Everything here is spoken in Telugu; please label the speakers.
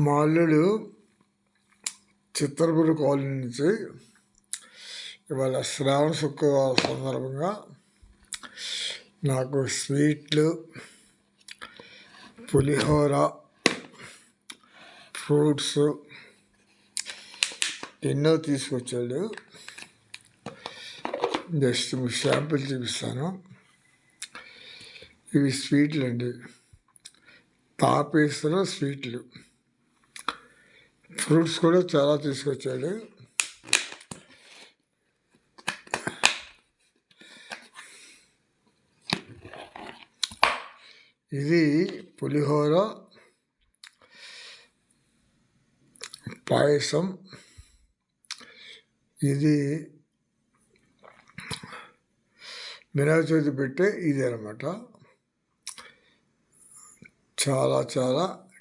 Speaker 1: మా అల్లుడు చిత్రపురి కాలనీ నుంచి ఇవాళ శ్రావణ శుక్రవారం సందర్భంగా నాకు స్వీట్లు పులిహోర ఫ్రూట్స్ ఎన్నో తీసుకొచ్చాడు. జస్ట్ మీకు శాంపిల్ చూపిస్తాను. ఇవి స్వీట్లు అండి తాపేసిన స్వీట్లు. ఫ్రూట్స్ కూడా చాలా తీసుకొచ్చాడు. ఇది పులిహోర పాయసం. ఇది వినాయక చవితి పెట్టే ఇది అనమాట చాలా చాలా